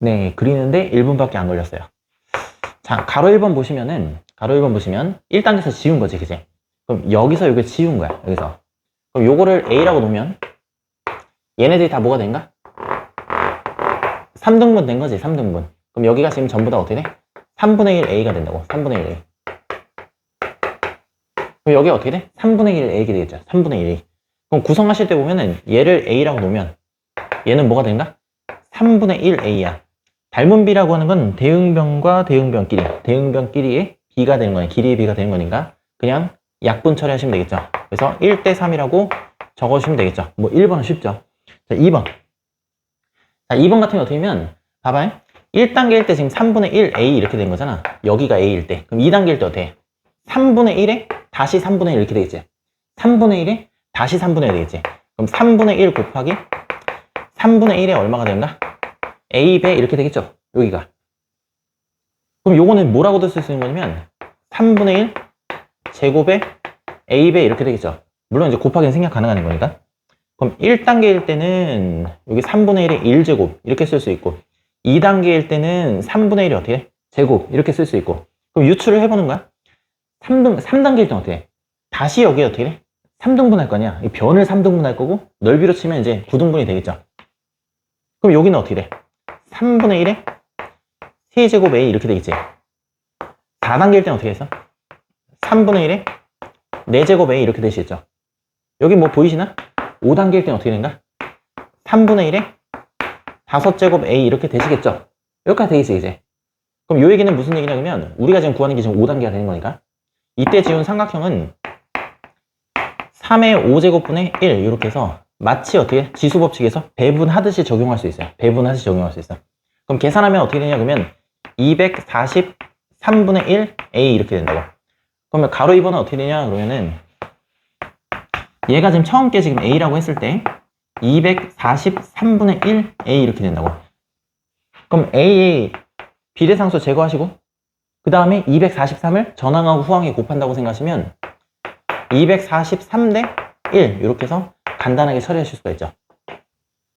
네, 그리는데 1분밖에 안 걸렸어요. 자, 가로 1번 보시면은, 가로 1번 보시면 1단계에서 지운 거지, 그지? 그럼 여기서 여기 지운 거야, 여기서. 그럼 요거를 A라고 놓으면 얘네들이 다 뭐가 된가? 3등분 된 거지, 3등분. 그럼 여기가 지금 전부 다 어떻게 돼? 3분의 1 A가 된다고, 3분의 1 A. 그럼 여기 어떻게 돼? 3분의 1 A가 되겠죠, 3분의 1 A. 그럼 구성하실 때 보면은 얘를 A라고 놓으면 얘는 뭐가 된가? 3분의 1 A야. 닮은 B라고 하는 건 대응변과 대응변끼리, 대응변끼리의 B가 되는 거니, 길이의 B가 되는 거니까 그냥 약분 처리하시면 되겠죠. 그래서 1대 3이라고 적어주시면 되겠죠. 뭐 1번은 쉽죠. 자, 2번. 자, 2번 같은 경우 어떻게 하면, 봐봐요. 1단계일 때 지금 3분의 1 A 이렇게 된 거잖아. 여기가 A일 때. 그럼 2단계일 때 해? 3분의 1에 다시 3분의 1 이렇게 되겠지. 3분의 1에 다시 3분의 1 되겠지. 그럼 3분의 1 곱하기 3분의 1에 얼마가 된다? A배 이렇게 되겠죠. 여기가. 그럼 요거는 뭐라고도 쓸 수 있는 거냐면 3분의 1 제곱에 A배 이렇게 되겠죠. 물론 이제 곱하기는 생략 가능한 거니까. 그럼 1단계일 때는 여기 3분의 1에 1제곱 이렇게 쓸 수 있고 2단계일 때는 3분의 1이 어떻게 해? 제곱 이렇게 쓸 수 있고 그럼 유출을 해보는 거야. 3등, 3단계일 때는 어떻게 해? 다시 여기 어떻게 해? 3등분 할 거냐? 이 변을 3등분 할 거고 넓이로 치면 이제 9등분이 되겠죠. 그럼 여기는 어떻게 돼? 3분의 1에 세제곱 A 이렇게 되겠지. 4단계일 때는 어떻게 했어? 3분의 1에 4제곱 A 이렇게 되시겠죠. 여기 뭐 보이시나? 5단계일 때는 어떻게 된가? 3분의 1에 5제곱 A 이렇게 되시겠죠. 여기까지 되겠지, 이제. 그럼 요 얘기는 무슨 얘기냐 그러면 우리가 지금 구하는 게 지금 5단계가 되는 거니까 이때 지운 삼각형은 3의 5제곱분의 1 이렇게 해서 마치 어떻게 지수 법칙에서 배분하듯이 적용할 수 있어요. 배분하듯이 적용할 수 있어. 그럼 계산하면 어떻게 되냐 그러면 243분의 1 A 이렇게 된다고. 그러면 가로 2번은 어떻게 되냐 그러면은 얘가 지금 처음 게 지금 A라고 했을 때 243분의 1 A 이렇게 된다고. 그럼 A 비례상수 제거하시고 그 다음에 243을 전항하고 후항에 곱한다고 생각하시면 243 대 1 이렇게 해서 간단하게 처리하실 수가 있죠.